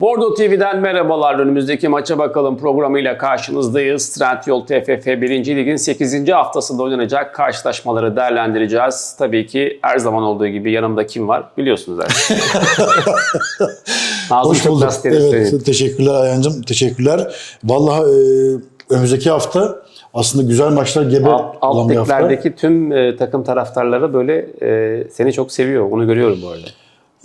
Bordo TV'den merhabalar. Önümüzdeki maça bakalım programıyla karşınızdayız. Trendyol TFF 1. Lig'in 8. haftasında oynanacak karşılaşmaları değerlendireceğiz. Tabii ki her zaman olduğu gibi yanımda kim var biliyorsunuz zaten. Nazım Hoş bulduk. Evet, teşekkürler Ayhan'cığım. Teşekkürler. Vallahi e, önümüzdeki hafta aslında güzel maçlar gebe Alt, alt liglerdeki tüm e, takım taraftarları böyle e, seni çok seviyor. Onu görüyorum bu arada.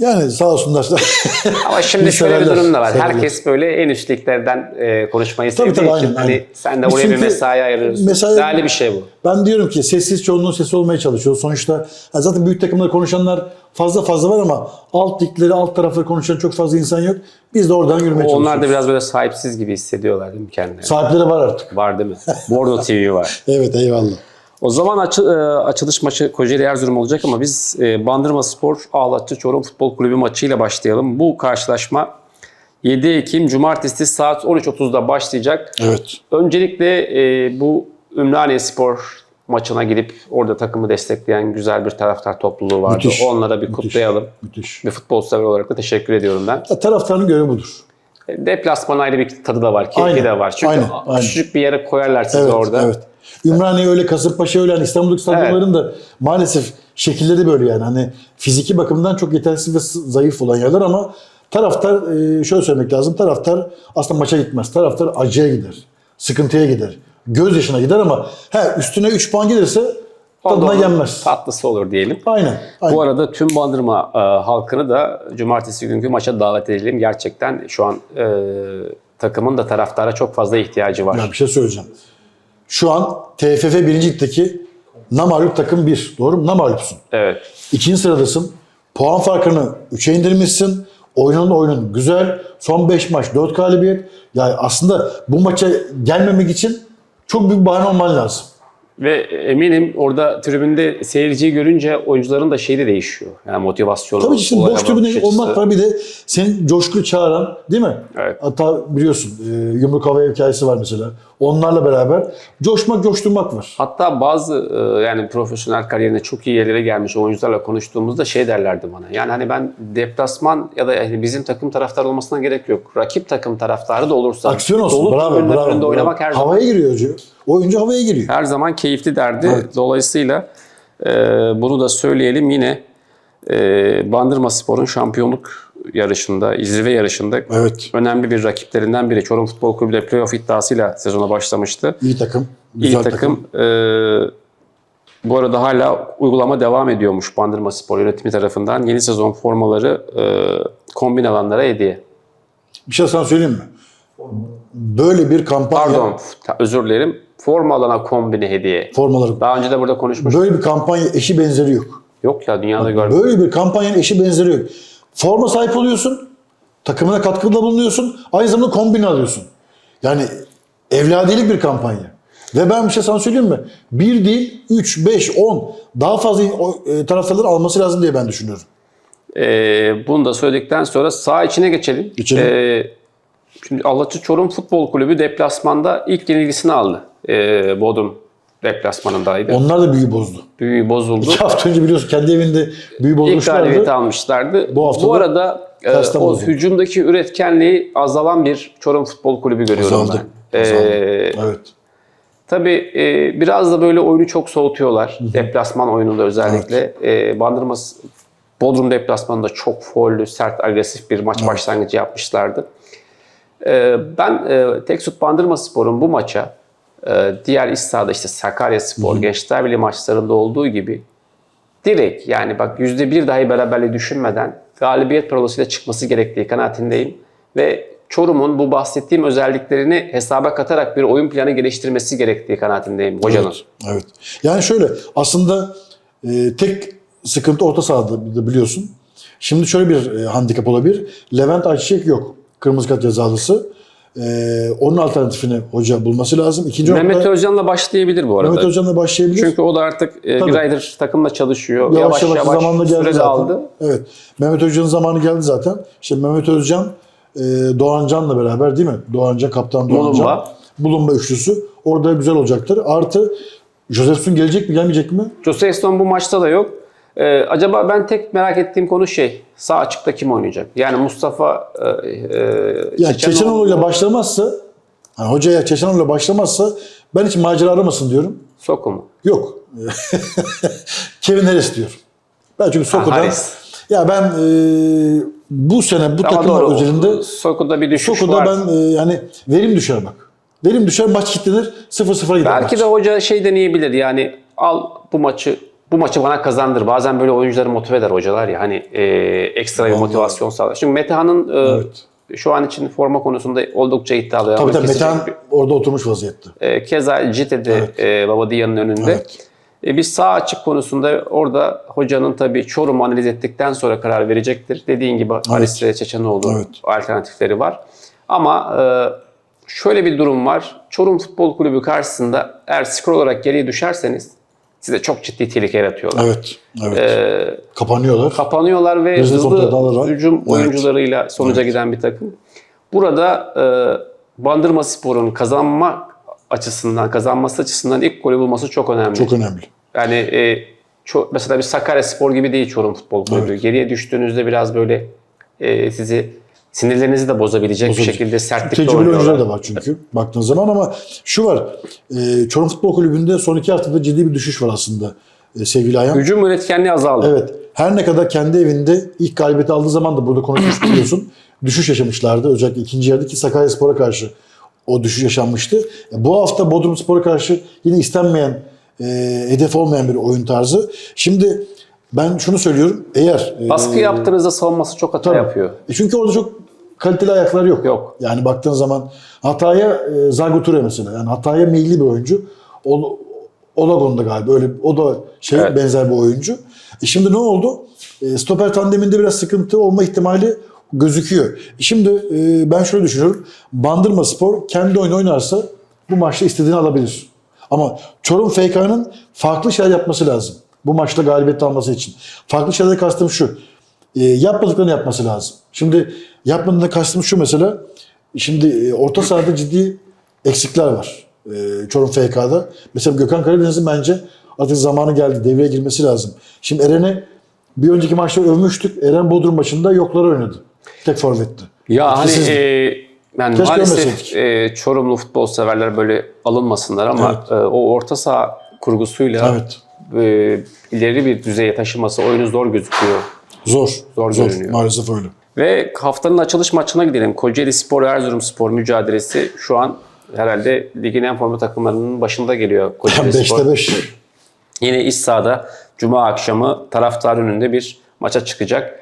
Yani sağ olsunlar. Ama şimdi şöyle bir durum da var. severler. Herkes böyle en üst liglerden e, konuşmayı Tabii, sevdiği tabii, için aynen, hani aynen. sen de Biz oraya bir mesai ayırıyorsun. mesai- Değerli bir şey bu. ben diyorum ki sessiz çoğunluğun sesi olmaya çalışıyor. Sonuçta zaten büyük takımda konuşanlar fazla fazla var ama alt ligleri, alt tarafları konuşan çok fazla insan yok. Biz de oradan yürümeye çalışıyoruz. Onlar da biraz böyle sahipsiz gibi hissediyorlar değil mi kendilerini? Sahipleri var artık. Var değil mi? Bordo TV var. Evet eyvallah. O zaman açı- e, açılış maçı Kocaeli Erzurum olacak ama biz e, Bandırma Spor Ağlatçı Çorum Futbol Kulübü maçıyla başlayalım. Bu karşılaşma 7 Ekim Cumartesi saat 13.30'da başlayacak. Evet. Öncelikle e, bu Ümraniye Spor maçına gidip orada takımı destekleyen güzel bir taraftar topluluğu vardı. Müthiş. Onlara bir kutlayalım. Müthiş. Bir futbol sever olarak da teşekkür ediyorum ben. Ya, taraftarın görevi budur. Deplasman ayrı bir tadı da var, keyfi Aynen, de var. Çünkü aynen, aynen. küçücük bir yere koyarlar sizi Evet, orada. evet. Ümraniye öyle, Kasımpaşa öyle, hani İstanbul'daki stadyumların da maalesef şekilleri böyle yani. Hani fiziki bakımdan çok yetersiz ve zayıf olan yerler ama taraftar, e, şöyle söylemek lazım, taraftar aslında maça gitmez. Taraftar acıya gider, sıkıntıya gider, gözyaşına gider ama he, üstüne 3 puan gelirse tadına Onun yenmez. Tatlısı olur diyelim. Aynen. aynen. Bu arada tüm Bandırma e, halkını da cumartesi günkü maça davet edelim. Gerçekten şu an e, takımın da taraftara çok fazla ihtiyacı var. Ya bir şey söyleyeceğim. Şu an TFF 1. Lig'deki namalüp takım 1. Doğru mu? Namalüpsün. Evet. İkinci sıradasın. Puan farkını 3'e indirmişsin. Oyunun oyunun güzel. Son 5 maç 4 galibiyet. Yani aslında bu maça gelmemek için çok büyük bahane olman lazım. Ve eminim orada tribünde seyirciyi görünce oyuncuların da şeyi de değişiyor. Yani motivasyonu. Tabii ki şimdi boş açısı. olmak var bir de senin coşku çağıran değil mi? Evet. Hatta biliyorsun e, yumruk hava hikayesi var mesela. Onlarla beraber coşmak coşturmak var. Hatta bazı e, yani profesyonel kariyerinde çok iyi yerlere gelmiş oyuncularla konuştuğumuzda şey derlerdi bana. Yani hani ben deplasman ya da yani bizim takım taraftarı olmasına gerek yok. Rakip takım taraftarı da olursa Aksiyon olsun. dolu Bravo, bravo, önünde bravo. oynamak her zaman Havaya giriyor oyuncu. Oyuncu havaya giriyor. her zaman keyifli derdi. Evet. Dolayısıyla e, bunu da söyleyelim yine e, Bandırma Spor'un şampiyonluk yarışında, zirve yarışında Evet. önemli bir rakiplerinden biri. Çorum Futbol Kulübü de playoff iddiasıyla sezona başlamıştı. İyi takım. İyi Güzel takım. E, bu arada hala uygulama devam ediyormuş Bandırma Spor yönetimi tarafından. Yeni sezon formaları e, kombin alanlara hediye. Bir şey sana söyleyeyim mi? Böyle bir kampanya Pardon, özür dilerim. Forma alana kombini hediye. formaları. Daha önce de burada konuşmuştuk. Böyle bir kampanya eşi benzeri yok. Yok ya dünyada görmedim. Böyle bir kampanyanın eşi benzeri yok. Forma sahip oluyorsun. Takımına katkıda bulunuyorsun. Aynı zamanda kombin alıyorsun. Yani evladilik bir kampanya. Ve ben bir şey sana söyleyeyim mi? Bir değil, 3, 5, 10 daha fazla e, taraftarların alması lazım diye ben düşünüyorum. Ee, bunu da söyledikten sonra sağ içine geçelim. Geçelim. Ee, şimdi Alaçı Çorum Futbol Kulübü deplasmanda ilk yenilgisini aldı. Ee, Bodrum deplasmanındaydı. Onlar da büyü bozdu. Büyü bozuldu. İki hafta önce biliyorsun kendi evinde büyü İlk bozmuşlardı. galibiyeti almışlardı. Bu hafta da arada e, o hücumdaki üretkenliği azalan bir Çorum Futbol Kulübü görüyorum Azaldı. ben. Azaldı. Ee, Evet. Tabii e, biraz da böyle oyunu çok soğutuyorlar. Deplasman oyununda özellikle. E, Bandırma Bodrum deplasmanında çok follü, sert, agresif bir maç başlangıcı yapmışlardı. E, ben e, Teksut Bandırma Spor'un bu maça e, diğer iç sahada işte Sakarya Spor, Gençler Birliği maçlarında olduğu gibi direkt yani bak yüzde bir dahi beraberliği düşünmeden galibiyet parolasıyla çıkması gerektiği kanaatindeyim. Ve Çorum'un bu bahsettiğim özelliklerini hesaba katarak bir oyun planı geliştirmesi gerektiği kanaatindeyim hocanın. Evet, evet. Yani şöyle aslında e, tek sıkıntı orta sahada da biliyorsun. Şimdi şöyle bir e, handikap olabilir. Levent Ayçiçek yok. Kırmızı kart cezalısı. E, onun alternatifini hoca bulması lazım. İkinci Mehmet nokta Özcan'la başlayabilir bu arada. Mehmet Özcan'la başlayabilir. Çünkü o da artık e, Tabii. bir aydır takımla çalışıyor. yavaş Yavaş yavaş, zamanla geldi süre de zaten. aldı. Evet. Mehmet Özcan'ın zamanı geldi zaten. İşte Mehmet Özcan e, Doğancan'la beraber değil mi? Doğancan kaptan Doğancan. Mulumba. Bulunma üçlüsü. Orada güzel olacaktır. Artı Josefson gelecek mi gelmeyecek mi? Jose Eston bu maçta da yok. Ee, acaba ben tek merak ettiğim konu şey, sağ açıkta kim oynayacak? Yani Mustafa e, e, Çeçenoğlu- Çeçenoğlu'yla başlamazsa, hani hocaya Çeçenoğlu'yla başlamazsa ben hiç macera aramasın diyorum. Soku mu? Yok. Kevin Harris diyor. Ben çünkü Soku'dan... Harris. ya ben e, bu sene bu Ama takımlar doğru. Soku'da bir düşüş Soku'da var. ben e, yani verim düşer bak. Verim düşer maç kilitlenir 0-0'a gider Belki maç. de hoca şey deneyebilir yani al bu maçı bu maçı bana kazandır. Bazen böyle oyuncuları motive eder hocalar ya hani e, ekstra bir motivasyon sağlar. Şimdi Metehan'ın e, Evet. şu an için forma konusunda oldukça iddialı. Tabii tabii Metehan bir- orada oturmuş vaziyette. E, keza Cite'de e, Babadiya'nın önünde. Evet. E, biz sağ açık konusunda orada hocanın tabii Çorum'u analiz ettikten sonra karar verecektir. Dediğin gibi Haris ve Çeçenoğlu Evet. alternatifleri var. Ama e, şöyle bir durum var. Çorum Futbol Kulübü karşısında eğer skor olarak geriye düşerseniz size çok ciddi tehlike yaratıyorlar. Evet. Evet. E, Kapanıyorlar. kapanıyorlar ve Hızlı hızlı hücum Evet. oyuncularıyla sonuca giden bir takım. Burada e, Bandırma Spor'un kazanma açısından, kazanması açısından ilk golü bulması çok önemli. Çok önemli. Yani e, ço- mesela bir Sakarya Spor gibi değil Çorum Futbol Kulübü. Geriye düştüğünüzde biraz böyle e, sizi sinirlerinizi de bozabilecek bir Bozabilecek. şekilde sertlikle Tecrübeli oyuncular da var çünkü baktığın zaman ama şu var. E, Çorum Futbol Kulübü'nde son iki haftada ciddi bir düşüş var aslında e, sevgili Ayhan. Hücum üretkenliği azaldı. Evet. Her ne kadar kendi evinde ilk galibiyeti aldığı zaman da burada konuşmuştuk biliyorsun. düşüş yaşamışlardı. Özellikle ikinci yarıdaki Sakarya Spor'a karşı o düşüş yaşanmıştı. E, Bu hafta Bodrum Spor'a karşı yine istenmeyen, e, hedef olmayan bir oyun tarzı. Şimdi ben şunu söylüyorum. Eğer e, Baskı yaptığınızda savunması çok hata Tabii. yapıyor. e çünkü orada çok kaliteli ayaklar yok. Yok. Yani baktığın zaman hataya e, Zago Ture mesela. Yani hataya meyilli bir oyuncu. O, Olagon'da galiba öyle o da şey Evet. benzer bir oyuncu. E şimdi ne oldu? E, stoper tandeminde biraz sıkıntı olma ihtimali gözüküyor. E şimdi e, ben şöyle düşünüyorum. Bandırma Spor kendi oyunu oynarsa bu maçta istediğini alabilir. Ama Çorum FK'nın farklı şeyler yapması lazım. Bu maçta galibiyet alması için. Farklı şeyler kastım şu. E, yapmadıklarını yapması lazım. Şimdi yapmadığında kastım şu mesela. Şimdi e, orta sahada ciddi eksikler var. E, Çorum FK'da. Mesela Gökhan Karadeniz'in bence artık zamanı geldi. Devreye girmesi lazım. Şimdi Eren'i bir önceki maçta övmüştük. Eren Bodrum maçında yokları oynadı. Tek forvetti. Ya hani e, yani Keşke maalesef e, Çorumlu futbol severler böyle alınmasınlar ama e, o orta saha kurgusuyla Evet. e, ileri bir düzeye taşıması oyunu zor gözüküyor. Zor. Zor Zor. görünüyor. Maalesef öyle. Ve haftanın açılış maçına gidelim. Kocaeli Spor Erzurum Spor mücadelesi şu an herhalde ligin en formu takımlarının başında geliyor Kocaeli Spor. 5'te 5. Yine iç sahada Cuma akşamı taraftar önünde bir maça çıkacak.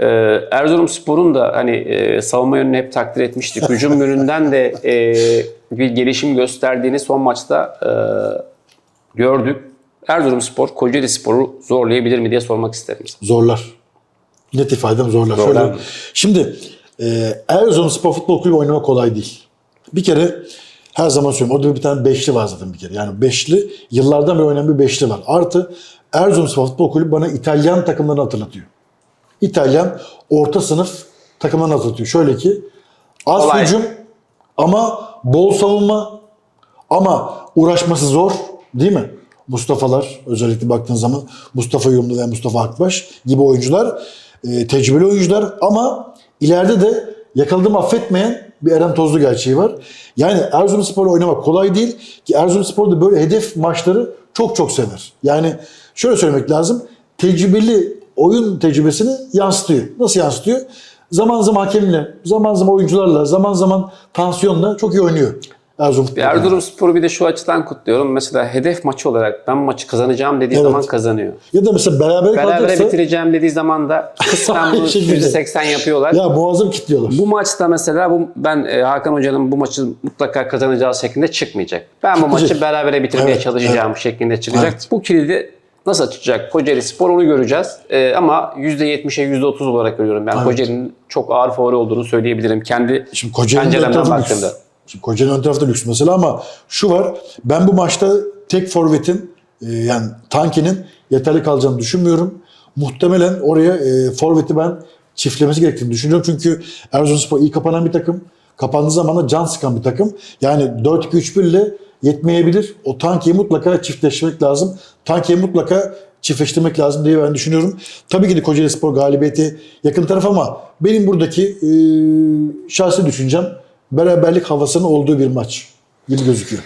Ee, Erzurum Spor'un da hani e, savunma yönünü hep takdir etmiştik. Hücum yönünden de e, bir gelişim gösterdiğini son maçta e, gördük. Erzurum Spor Kocaeli Spor'u zorlayabilir mi diye sormak isterim. Zorlar. Net ifadem zorlar. Zorlar Şöyle, mı? şimdi e, Erzurum Spor Futbol Kulübü oynamak kolay değil. Bir kere her zaman söylüyorum orada bir tane beşli var zaten bir kere. Yani beşli yıllardan beri oynayan bir beşli var. Artı Erzurum Spor Futbol Kulübü bana İtalyan takımlarını hatırlatıyor. İtalyan orta sınıf takımlarını hatırlatıyor. Şöyle ki az Kolay. hücum ama bol savunma ama uğraşması zor değil mi? Mustafa'lar özellikle baktığın zaman Mustafa Yumlu ve Mustafa Akbaş gibi oyuncular e, tecrübeli oyuncular ama ileride de yakaladığımı affetmeyen bir Eren Tozlu gerçeği var. Yani Erzurumspor'la oynamak kolay değil ki Erzurumspor da böyle hedef maçları çok çok sever. Yani şöyle söylemek lazım. Tecrübeli oyun tecrübesini yansıtıyor. Nasıl yansıtıyor? Zaman zaman hakemle, zaman zaman oyuncularla, zaman zaman tansiyonla çok iyi oynuyor. Erzurumspor. Erzurum Spor'u bir de şu açıdan kutluyorum. Mesela hedef maçı olarak ben maçı kazanacağım dediği Evet. zaman kazanıyor. Ya da mesela beraber Berabere kalacaksa bitireceğim dediği zaman da kısmen bunu Aynı şekilde. %80 yapıyorlar. ya muazzam kitliyorlar. Bu maçta mesela bu, ben e, Hakan Hoca'nın bu maçı mutlaka kazanacağı şeklinde çıkmayacak. Ben bu maçı berabere bitirmeye Evet, çalışacağım şeklinde çıkacak. Evet. Bu kilidi nasıl açacak Kocaeli Spor onu göreceğiz. E, ama %70'e %30 olarak görüyorum. Ben Kocaeli'nin çok ağır favori olduğunu söyleyebilirim. Kendi Şimdi Kocaeli'nin penceremden baktığımda. Şimdi Kocaeli'nin ön tarafı da lüks mesela ama şu var. Ben bu maçta tek forvetin e, yani Tanki'nin yeterli kalacağını düşünmüyorum. Muhtemelen oraya e, forveti ben çiftlemesi gerektiğini düşünüyorum. Çünkü Erzurumspor iyi kapanan bir takım. Kapandığı zaman da can sıkan bir takım. Yani 4-2-3-1 ile yetmeyebilir. O Tanki'yi mutlaka çiftleşmek lazım. Tanki'ye mutlaka çiftleştirmek lazım diye ben düşünüyorum. Tabii ki de Kocaeli Spor galibiyeti yakın taraf ama benim buradaki e, şahsi düşüncem beraberlik havasının olduğu bir maç gibi gözüküyor.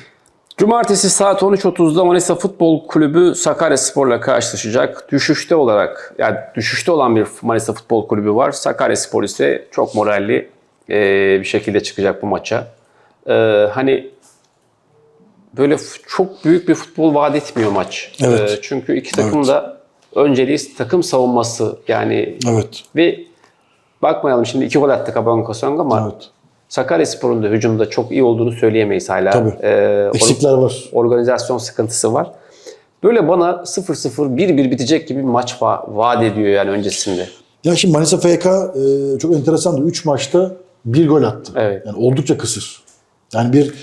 Cumartesi saat 13.30'da Manisa Futbol Kulübü Sakaryaspor'la karşılaşacak. Düşüşte olarak, yani düşüşte olan bir Manisa Futbol Kulübü var. Sakaryaspor ise çok moralli e, bir şekilde çıkacak bu maça. E, hani böyle çok büyük bir futbol vaat etmiyor maç. Evet. E, çünkü iki takım Evet. da önceliği takım savunması yani Evet. ve bakmayalım şimdi iki gol attı Kabankosong ama Evet. Sakaryaspor'un da hücumda çok iyi olduğunu söyleyemeyiz hala. Tabii. E, or- Eksikler var. organizasyon sıkıntısı var. Böyle bana 0-0, 1-1 bitecek gibi bir maç va- vaat ediyor yani öncesinde. Ya şimdi Manisa FK e, çok enteresandı. 3 maçta bir gol attı. Evet. Yani oldukça kısır. Yani bir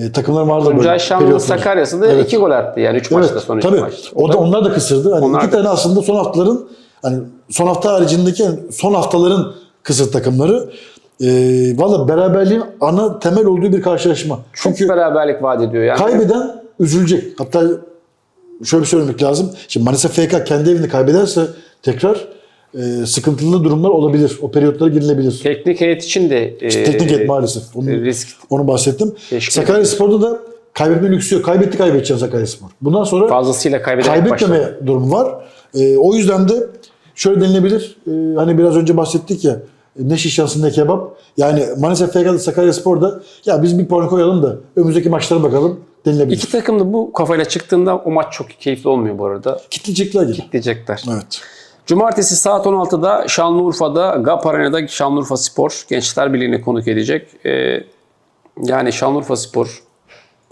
e, takımlar vardı Tuncay böyle Şanlı periyotlar. Sakarya'sı da Evet. 2 gol attı yani 3 Evet, maçta son 3 tabii. maçta. O da onlar da kısırdı. Hani Onlar iki tane aslında son haftaların hani son hafta haricindeki son haftaların kısır takımları. E, Valla beraberliğin ana temel olduğu bir karşılaşma. Çok Çünkü beraberlik vaat ediyor yani. kaybeden üzülecek. Hatta şöyle söylemek lazım. Şimdi Manisa FK kendi evinde kaybederse tekrar e, sıkıntılı durumlar olabilir. O periyotlara girilebilir. Teknik heyet için de e, Teknik et maalesef. Onu, risk onu bahsettim. Sakarya Spor'da da kaybetme lüksü yok. Kaybetti kaybedeceğim Sakarya Spor. Bundan sonra fazlasıyla kaybederek başladı. kaybetmeme durumu var. Ee, o yüzden de şöyle denilebilir. Ee, hani biraz önce bahsettik ya ne şiş yansın ne kebap. Yani Manisa FK'da Sakarya Spor'da ya biz bir puan koyalım da önümüzdeki maçlara bakalım denilebilir. İki takım da bu kafayla çıktığında o maç çok keyifli olmuyor bu arada. Kitleyecekler gibi. Diyecekler. Evet. Cumartesi saat 16'da Şanlıurfa'da GAP Arena'da Şanlıurfa Spor Gençler Birliği'ni konuk edecek. Ee, yani Şanlıurfa Spor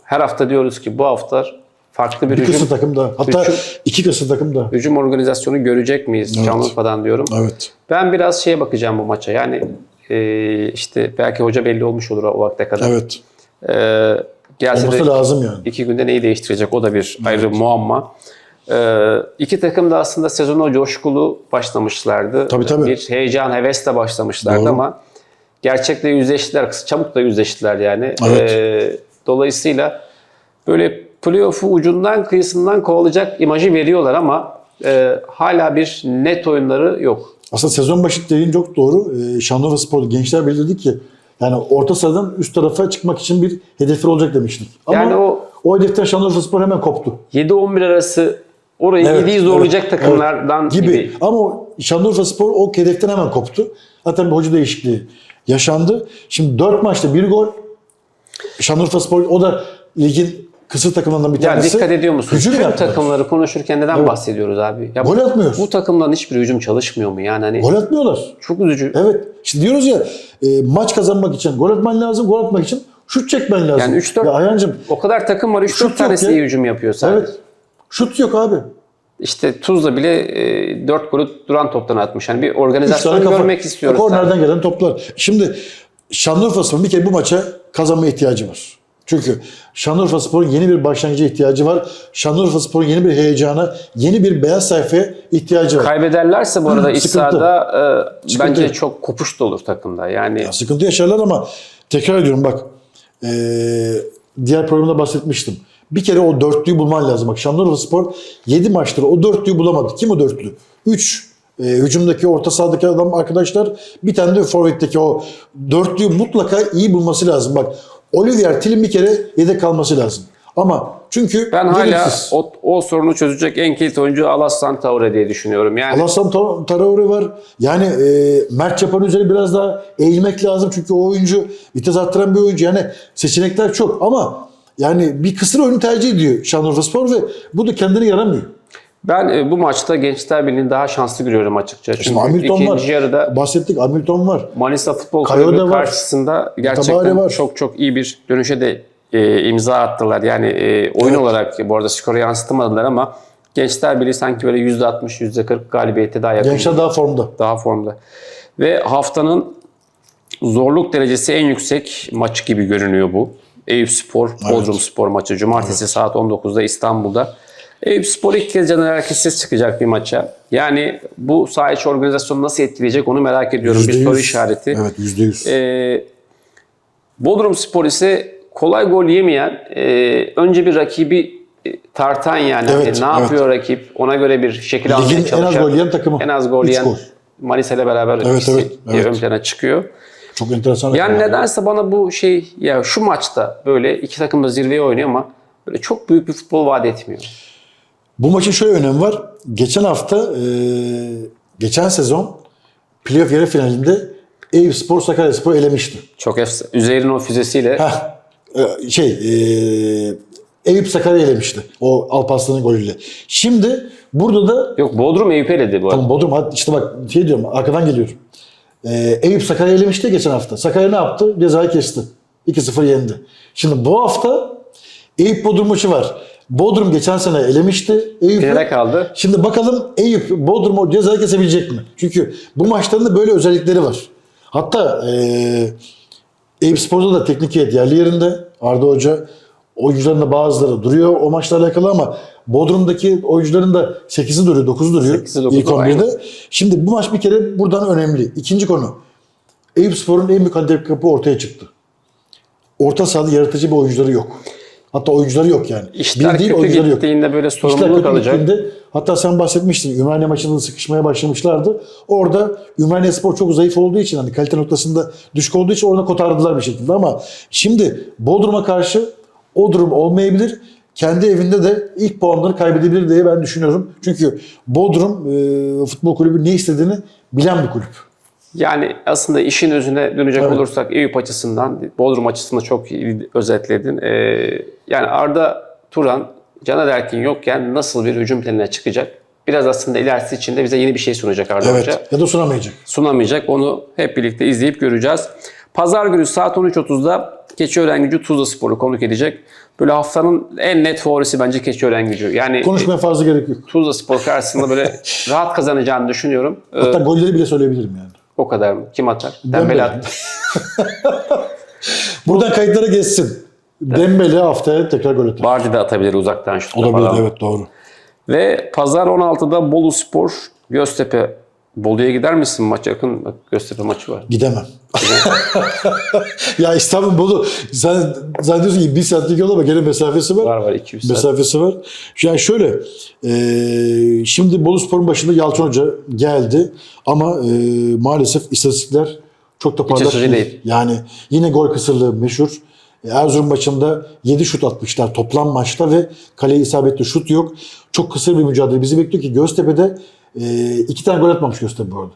her hafta diyoruz ki bu hafta farklı bir Bir hücum, takım da. Hatta Hücum- iki kısır takım da. hücum organizasyonu görecek miyiz Evet. Şanlıurfa'dan diyorum. Evet. Ben biraz şeye bakacağım bu maça. Yani e, işte belki hoca belli olmuş olur o vakte kadar. Evet. Ee, gelse de Olması lazım yani. iki günde neyi değiştirecek o da bir ayrı muamma. Ee, iki takım da aslında sezona coşkulu başlamışlardı. Tabii, tabii. Bir heyecan, hevesle başlamışlardı Doğru. ama gerçekle yüzleştiler. Çabuk da yüzleştiler yani. Evet. Ee, dolayısıyla böyle playoff'u ucundan kıyısından kovalayacak imajı veriyorlar ama e, hala bir net oyunları yok. Aslında sezon başı dediğin çok doğru. Ee, Şanlıurfa Spor Gençler Birliği dedi ki yani orta sahadan üst tarafa çıkmak için bir hedefleri olacak demiştik. Ama Yani o- o hedeften Şanlıurfa Spor hemen koptu. 7-11 arası orayı Evet, 7'yi zorlayacak evet, takımlardan evet. gibi. Ama o Şanlıurfa Spor o hedeften hemen koptu. Zaten bir hoca değişikliği yaşandı. Şimdi 4 maçta bir gol. Şanlıurfa Spor o da ligin kısır takımlarından bir Ya tanesi. dikkat ediyor musun? Hücum Tüm takımları konuşurken neden bahsediyoruz abi? Ya Gol bu, atmıyor. bu takımların hiçbir hücum çalışmıyor mu? Yani hani Gol atmıyorlar. çok üzücü. Evet. Şimdi diyoruz ya e, maç kazanmak için gol atman lazım. Gol atmak için şut çekmen lazım. Yani üç dört- Ya Ayhancığım O kadar takım var 3-4 Şut yok tanesi ya. iyi hücum yapıyor sadece. evet. Şut yok abi. İşte Tuzla bile e, 4 golü duran toptan atmış. Yani bir organizasyon görmek istiyoruz. Kornerden gelen toplar. Şimdi Şanlıurfa bir kere bu maça kazanma ihtiyacı var. Çünkü Şanlıurfa Spor'un yeni bir başlangıca ihtiyacı var. Şanlıurfa Spor'un yeni bir heyecana, yeni bir beyaz sayfaya ihtiyacı var. Kaybederlerse bu arada Hı, iç sahada e, Sıkıntı. bence çok kopuş da olur takımda. Yani Ya sıkıntı yaşarlar ama tekrar ediyorum bak eee, diğer programda bahsetmiştim. Bir kere o dörtlüyü bulman lazım. Bak Şanlıurfa Spor 7 maçtır o dörtlüyü bulamadı. Kim o dörtlü? 3 hücumdaki orta sahadaki adam arkadaşlar bir tane de forvetteki o dörtlüyü mutlaka iyi bulması lazım. Bak Olivier Til'in bir kere yedek kalması lazım. Ama çünkü ben hala o, o sorunu çözecek en kilit oyuncu Alassan Taure diye düşünüyorum. Yani Alassane Traore var. Yani e, Mert Çapan üzeri biraz daha eğilmek lazım. Çünkü o oyuncu vites arttıran bir oyuncu. Yani seçenekler çok ama yani bir kısır oyunu tercih ediyor Şanlıurfa Spor ve bu da kendine yaramıyor. Ben e, bu maçta Gençler Birliği'ni daha şanslı görüyorum açıkça. Çünkü Şimdi Hamilton ikinci var. yarıda Bahsettik Hamilton var. Manisa Futbol Kulübü var. karşısında gerçekten var. çok çok iyi bir dönüşe de e, imza attılar. Yani e, oyun Evet. olarak bu arada skoru yansıtamadılar ama Gençler Birliği sanki böyle %60, %40 galibiyete daha yakın. Gençler daha formda. Daha formda. Ve haftanın zorluk derecesi en yüksek maç gibi görünüyor bu. Eyüp Spor, Bodrum Spor maçı. Cumartesi saat 19'da İstanbul'da. Eyüp Spor ilk kez Caner Erkesiz çıkacak bir maça. Yani bu saha içi organizasyonu nasıl etkileyecek onu merak ediyorum. bir %100. soru işareti. Evet %100. Ee, Bodrum Spor ise kolay gol yemeyen, e, önce bir rakibi tartan yani. Evet, Hani ne evet. yapıyor rakip? Ona göre bir şekil almaya Ligin en az çalışan. gol yiyen takımı. En az gol yiyen. Manisa ile beraber Evet, ikisi evet, evet. ön plana çıkıyor. Çok enteresan. Yani nedense bana bu şey ya şu maçta böyle iki takım da zirveye oynuyor ama böyle çok büyük bir futbol vaat etmiyor. Bu maçın şöyle önemi var. Geçen hafta, e, geçen sezon playoff yarı finalinde Eyüp Spor Sakaryaspor elemişti. Çok efs Üzer'in o füzesiyle Heh, e, şey, e, Eyüp Sakarya elemişti. O Alparslan'ın golüyle. Şimdi burada da yok Bodrum Eyüp'e eledi bu arada. Tamam Bodrum işte bak şey diyorum arkadan geliyorum. Ee, Eyüp Sakarya elemişti geçen hafta. Sakarya ne yaptı? Cezayı kesti. 2-0 yendi. Şimdi bu hafta Eyüp Bodrum maçı var. Bodrum geçen sene elemişti. Eyüp'ü. Finale kaldı. Şimdi bakalım Eyüp Bodrum o cezayı kesebilecek mi? Çünkü bu maçların da böyle özellikleri var. Hatta eee Eyüp Spor'da da teknik heyet yerli yerinde. Arda Hoca oyuncuların da bazıları duruyor o maçla alakalı ama Bodrum'daki oyuncuların da 8'i duruyor, 9'u duruyor. 8'i, 9'u, ilk 11'de. Şimdi bu maç bir kere buradan önemli. İkinci konu. Eyüp Spor'un en büyük handikapı ortaya çıktı. Orta sahada yaratıcı bir oyuncuları yok. Hatta oyuncuları yok yani. İşler Bir değil, oyuncuları yok. gittiğinde böyle İşler sorumluluk kötü alacak. gittiğinde hatta sen bahsetmiştin Ümraniye maçında da sıkışmaya başlamışlardı. Orada Ümraniye Spor çok zayıf olduğu için hani kalite noktasında düşük olduğu için orada kotardılar bir şekilde ama şimdi Bodrum'a karşı o durum olmayabilir. Kendi evinde de ilk puanları kaybedebilir diye ben düşünüyorum. Çünkü Bodrum e, Futbol Kulübü ne istediğini bilen bir kulüp. Yani aslında işin özüne dönecek Evet. olursak Eyüp açısından, Bodrum açısından çok iyi özetledin. Ee, yani Arda Turan, Caner Erkin yokken nasıl bir hücum planına çıkacak? Biraz aslında ilerisi için de bize yeni bir şey sunacak Arda Evet. Hoca. Ya da sunamayacak. Sunamayacak. Onu hep birlikte izleyip göreceğiz. Pazar günü saat 13.30'da Keçiören Gücü Tuzla Spor'u konuk edecek. Böyle haftanın en net favorisi bence Keçiören Gücü. Yani Konuşmaya fazla gerek yok. Tuzla Spor karşısında böyle rahat kazanacağını düşünüyorum. Ee, Hatta golleri bile söyleyebilirim yani. O kadar mı? Kim atar? Dembele. Attı. Buradan kayıtlara geçsin. Dembele haftaya tekrar gol atar. Vardy de atabilir uzaktan şut Olabilir falan. evet doğru. Ve pazar 16'da Bolu Spor, Göztepe. Bolu'ya gider misin maç yakın? Bak Göztepe maçı var. Gidemem. ya İstanbul Bolu sen zannediyorsun ki bir saatlik yol ama gene mesafesi var. Var var 200 saat. Mesafesi var. Yani şöyle, e, şimdi Bolu Spor'un başında Yalçın Hoca geldi ama e, maalesef istatistikler çok da parlak değil. değil. Yani yine gol kısırlığı meşhur. E, Erzurum maçında 7 şut atmışlar toplam maçta ve kaleye isabetli şut yok. Çok kısır bir mücadele bizi bekliyor ki Göztepe'de e, iki tane gol atmamış Göztepe bu arada.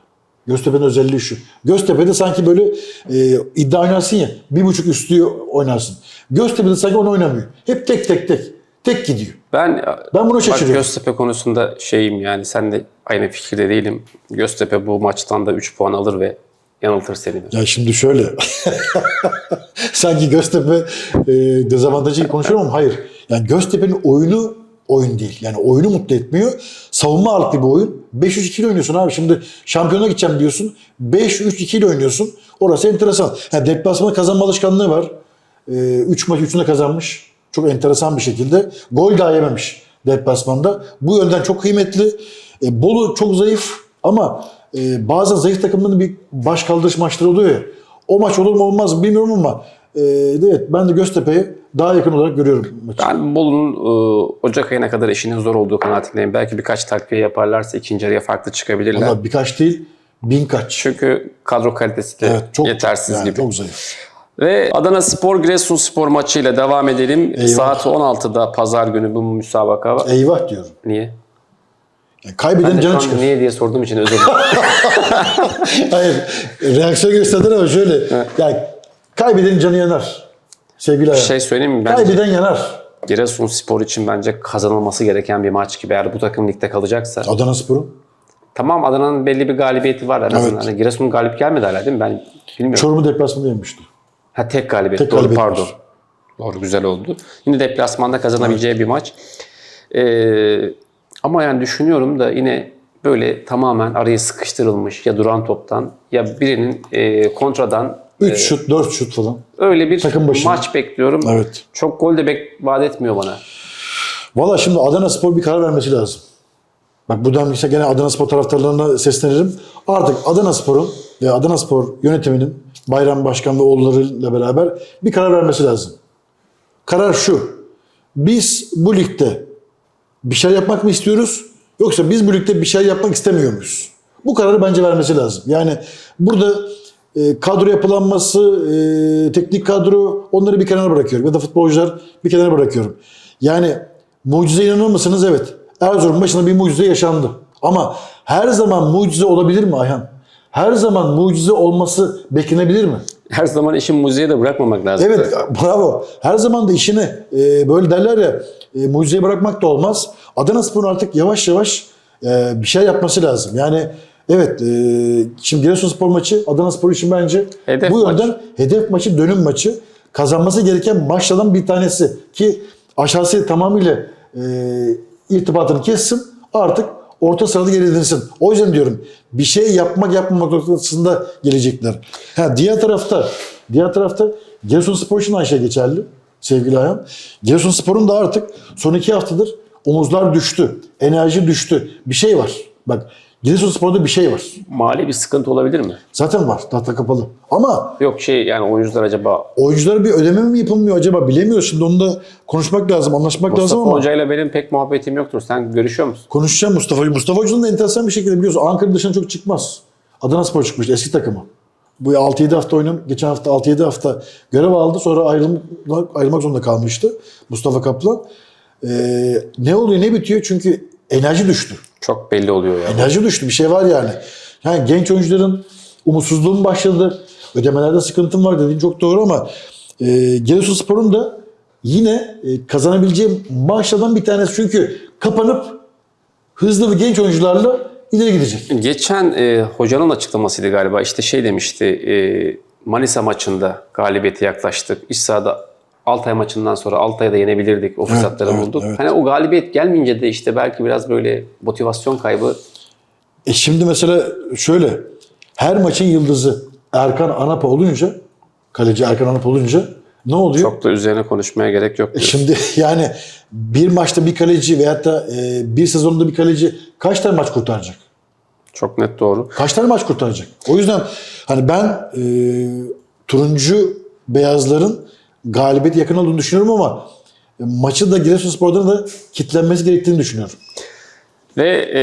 Göztepe'nin özelliği şu. Göztepe'de sanki böyle e, iddia oynarsın ya bir buçuk üstü oynarsın. Göztepe'de sanki onu oynamıyor. Hep tek tek tek. Tek gidiyor. Ben, Ben buna bak şaşırıyorum. Göztepe konusunda şeyim yani sen de aynı fikirde değilim. Göztepe bu maçtan da 3 puan alır ve yanıltır seni. Ya şimdi şöyle. Sanki Göztepe e, dezavantajı gibi konuşuyorum ama hayır. Yani Göztepe'nin oyunu oyun değil. Yani oyunu mutlu etmiyor. Savunma ağırlıklı bir oyun. 5-3-2 ile oynuyorsun abi. Şimdi şampiyona gideceğim diyorsun. 5-3-2 ile oynuyorsun. Orası enteresan. Yani deplasmanda kazanma alışkanlığı var. 3 maç 3'ünü kazanmış. Çok enteresan bir şekilde. Gol daha yememiş deplasmanda. Bu yönden çok kıymetli. E, Bolu çok zayıf ama e, bazen zayıf takımların bir baş kaldırış maçları oluyor ya. O maç olur mu olmaz mı bilmiyorum ama e, evet ben de Göztepe'ye daha yakın olarak görüyorum maçı. Ben Bolu'nun e, Ocak ayına kadar işinin zor olduğu kanaatindeyim. Belki birkaç takviye yaparlarsa ikinci yarıya farklı çıkabilirler. Valla birkaç değil bin kaç. Çünkü kadro kalitesi de Evet, çok yetersiz yani gibi. Çok zayıf. Ve Adana Spor Giresun Spor maçıyla devam edelim. Eyvah. Saat 16'da pazar günü bu müsabaka var. Eyvah diyorum. Niye? Yani kaybeden Ben de canı an çıkar. niye diye sorduğum için özür dilerim. Hayır. Reaksiyon gösterdin ama şöyle. Yani kaybeden canı yanar. Sevgili Bir Ayhan. şey söyleyeyim mi? Bence Kaybeden yanar. Giresun Spor için bence kazanılması gereken bir maç gibi. Eğer bu takım ligde kalacaksa. Adana Sporu. Tamam Adana'nın belli bir galibiyeti var en azından. Evet. Hani Giresun galip gelmedi hala değil mi? Ben bilmiyorum. Çorum'u deplasmanda yemişti. Ha tek galibiyet. Tek Doğru galibiyet pardon. var. Doğru güzel oldu. Yine deplasmanda kazanabileceği bir maç. Ee, ama yani düşünüyorum da yine böyle tamamen araya sıkıştırılmış ya duran toptan ya birinin e, kontradan 3 şut, 4 şut falan. öyle bir Takım başına. maç bekliyorum. Evet. Çok gol de bek vaat etmiyor bana. Valla şimdi Adana Spor bir karar vermesi lazım. Bak buradan işte gene Adana Spor taraftarlarına seslenirim. Artık Adana Spor'un ve Adana Spor yönetiminin Bayram Başkan ve oğullarıyla beraber bir karar vermesi lazım. Karar şu. biz bu ligde bir şey yapmak mı istiyoruz yoksa biz bu ligde bir şey yapmak istemiyor muyuz? Bu kararı bence vermesi lazım. Yani burada e, kadro yapılanması, e, teknik kadro onları bir kenara bırakıyorum. Ya da futbolcular bir kenara bırakıyorum. Yani mucize inanır mısınız? Evet. Erzurum başında bir mucize yaşandı. Ama her zaman mucize olabilir mi Ayhan? Her zaman mucize olması beklenebilir mi? Her zaman işin muziğe de bırakmamak lazım. Evet bravo. Her zaman da işini e, böyle derler ya e, mucizeye bırakmak da olmaz. Adana Spor'un artık yavaş yavaş e, bir şey yapması lazım. Yani evet e, şimdi Giresunspor maçı Adana Spor için bence Hedef bu maç. yönden hedef maçı dönüm maçı kazanması gereken maçlardan bir tanesi ki aşağısı tamamıyla e, irtibatını kessin artık orta sırada gerilinsin. O yüzden diyorum bir şey yapmak yapmamak noktasında gelecekler. Ha, diğer tarafta diğer tarafta Giresunspor için aynı şey geçerli sevgili Ayhan. Giresunspor'un da artık son iki haftadır omuzlar düştü. Enerji düştü. Bir şey var. Bak Giresunspor'da bir şey var. Mali bir sıkıntı olabilir mi? Zaten var. Tahta kapalı. Ama Yok şey yani oyuncular acaba oyunculara bir ödeme mi yapılmıyor acaba bilemiyoruz. Şimdi onu da konuşmak lazım, anlaşmak lazım Mustafa ama. Hoca ile benim pek muhabbetim yoktur. Sen görüşüyor musun? Konuşacağım Mustafa Hoca. Mustafa Hoca'nın da enteresan bir şekilde biliyorsun Ankara dışına çok çıkmaz. Adana Spor çıkmıştı eski takımı. Bu 6-7 hafta oynam, geçen hafta 6-7 hafta görev aldı. Sonra ayrılmak, ayrılmak zorunda kalmıştı Mustafa Kaplan. Ee, ne oluyor ne bitiyor? Çünkü enerji düştü. Çok belli oluyor ya. Enerji düştü. Bir şey var yani. Yani genç oyuncuların umutsuzluğun başladı. Ödemelerde sıkıntım var dediğin çok doğru ama e, Giresunspor'un da yine e, kazanabileceği maçlardan bir tanesi. Çünkü kapanıp hızlı ve genç oyuncularla ileri gidecek. Geçen e, hocanın açıklamasıydı galiba. İşte şey demişti. E, Manisa maçında galibiyete yaklaştık. İç sahada Altay maçından sonra Altay'ı da yenebilirdik. O fırsatları evet, bulduk. evet. Hani o galibiyet gelmeyince de işte belki biraz böyle motivasyon kaybı E şimdi mesela şöyle her maçın yıldızı Erkan Anapa olunca kaleci Erkan Anapa olunca ne oluyor? çok da üzerine konuşmaya gerek yok. E diyorsun. Şimdi yani bir maçta bir kaleci veyahut da e, bir sezonda bir kaleci kaç tane maç kurtaracak? Çok net doğru. Kaç tane maç kurtaracak? O yüzden hani ben e, turuncu beyazların galibiyet yakın olduğunu düşünüyorum ama e, maçı da Giresunspor'dan da kitlenmesi gerektiğini düşünüyorum. Ve e,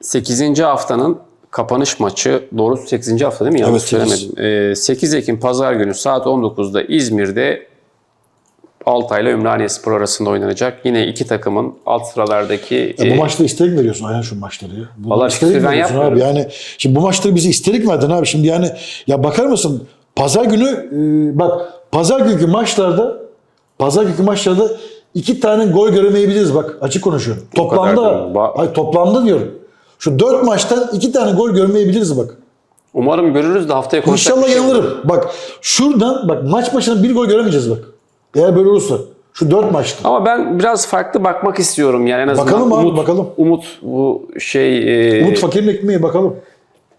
8. haftanın kapanış maçı, doğrusu 8. hafta değil mi? Yanlış Evet, söylemedim. E, 8 Ekim Pazar günü saat 19'da İzmir'de Altay ile Ümraniye Spor arasında oynanacak. Yine iki takımın alt sıralardaki... Ya e, bu maçta isterik veriyorsun Ayhan şu maçları ya? Bu Vallahi isterik ben yapmıyorum. abi? Yani şimdi bu maçları bize isterik mi verdin abi? Şimdi yani ya bakar mısın? Pazar günü e, bak pazar günkü maçlarda pazar günkü maçlarda iki tane gol göremeyebiliriz bak açık konuşuyorum. Toplamda kadar ay toplamda diyorum. Şu dört maçtan iki tane gol görmeyebiliriz bak. Umarım görürüz de haftaya konuşacak İnşallah bir şey olur. yanılırım. Bak şuradan bak maç başına bir gol göremeyeceğiz bak. Eğer böyle olursa. Şu dört maçta. Ama ben biraz farklı bakmak istiyorum yani en azından. Bakalım abi, Umut, bakalım. Umut bu şey... e, Umut Fakir'in ekmeği bakalım.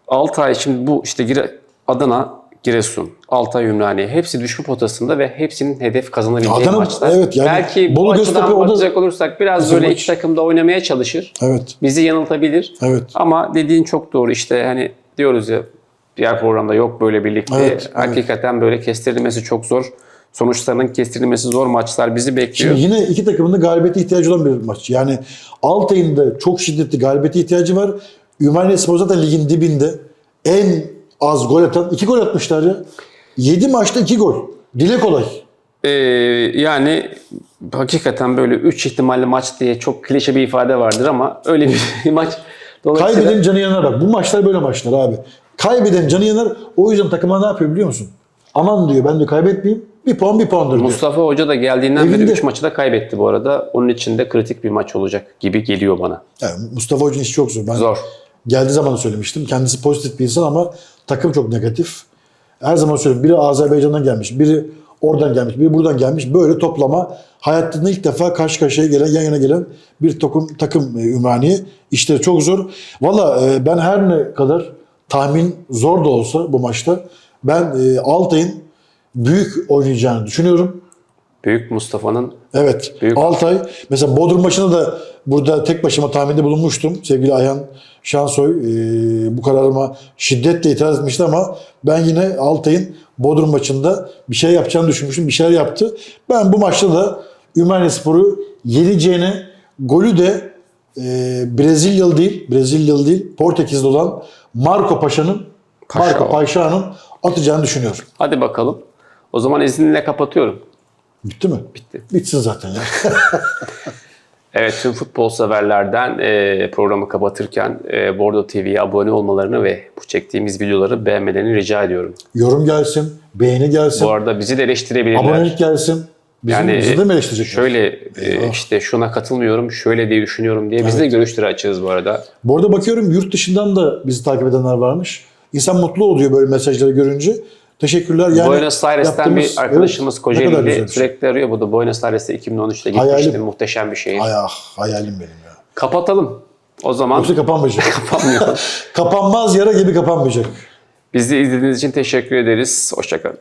Altay şimdi bu işte Gire- Adana, Giresun, Altay, Ümraniye hepsi düşme potasında ve hepsinin hedef kazanabileceği Adana- maçlar. evet, yani Belki Bolu bu açıdan bakacak olursak biraz böyle maç. iki takım da oynamaya çalışır. Evet. Bizi yanıltabilir. Evet. Ama dediğin çok doğru işte hani diyoruz ya diğer programda yok böyle birlikte. Evet, Hakikaten böyle kestirilmesi çok zor. Sonuçlarının kestirilmesi zor maçlar bizi bekliyor. Şimdi yine iki takımın da galibiyete ihtiyacı olan bir maç. Yani Altay'ın da çok şiddetli galibiyete ihtiyacı var. Ümraniye Spor zaten ligin dibinde. En az gol atan, iki gol atmışlar ya. 7 maçta iki gol. Dile kolay. Ee, yani hakikaten böyle 3 ihtimalli maç diye çok klişe bir ifade vardır ama öyle bir maç. Dolayısıyla Kaybeden canı yanar bak. Bu maçlar böyle maçlar abi. Kaybeden canı yanar. O yüzden takıma ne yapıyor biliyor musun? Aman diyor ben de kaybetmeyeyim. Bir puan bir puandır diyor. Mustafa Hoca da geldiğinden beri Evinde. 3 maçı da kaybetti bu arada. Onun için de kritik bir maç olacak gibi geliyor bana. Yani Mustafa Hoca'nın işi çok zor. Ben Zor. Geldiği zaman söylemiştim. Kendisi pozitif bir insan ama takım çok negatif. Her zaman söylüyorum. Biri Azerbaycan'dan gelmiş, biri oradan gelmiş, biri buradan gelmiş. Böyle toplama hayatında ilk defa karşı karşıya gelen, yan yana gelen bir takım, takım e, Ümraniye. İşleri çok zor. Valla e, ben her ne kadar tahmin zor da olsa bu maçta ben e, Altay'ın büyük oynayacağını düşünüyorum. Büyük Mustafa'nın Evet. Büyük. Altay. Mesela Bodrum maçını da burada tek başıma tahminde bulunmuştum. Sevgili Ayhan Şansoy e, bu kararıma şiddetle itiraz etmişti ama ben yine Altay'ın Bodrum maçında bir şey yapacağını düşünmüştüm. Bir şeyler yaptı. Ben bu maçta da Ümraniye Sporu yeneceğine golü de e, Brezilyalı değil, Brezilyalı değil, Portekizli olan Marco Paşa'nın Paşa Marco. Paşa'nın atacağını düşünüyorum. Hadi bakalım. O zaman izninle kapatıyorum. Bitti mi? Bitti. Bitsin zaten ya. Evet tüm futbol severlerden e, programı kapatırken e, Bordo TV'ye abone olmalarını ve bu çektiğimiz videoları beğenmelerini rica ediyorum. Yorum gelsin, beğeni gelsin, Bu arada bizi de eleştirebilirler. abonelik gelsin. Bizim, Yani bizi de mi eleştirecekler? Şöyle e, işte şuna katılmıyorum, şöyle diye düşünüyorum diye biz de görüşleri açığız bu arada. Bu arada bakıyorum yurt dışından da bizi takip edenler varmış. İnsan mutlu oluyor böyle mesajları görünce. Teşekkürler. Yani Buenos Aires'ten bir arkadaşımız Evet, Kocaeli'de şey. sürekli arıyor. Bu da Buenos Aires'te 2013'te gitmişti. Hayalim. Muhteşem bir şehir. Ay ah, hayalim benim ya. Kapatalım. O zaman Yoksa kapanmayacak. kapanmıyor. Kapanmaz yara gibi kapanmayacak. Bizi izlediğiniz için teşekkür ederiz. Hoşçakalın.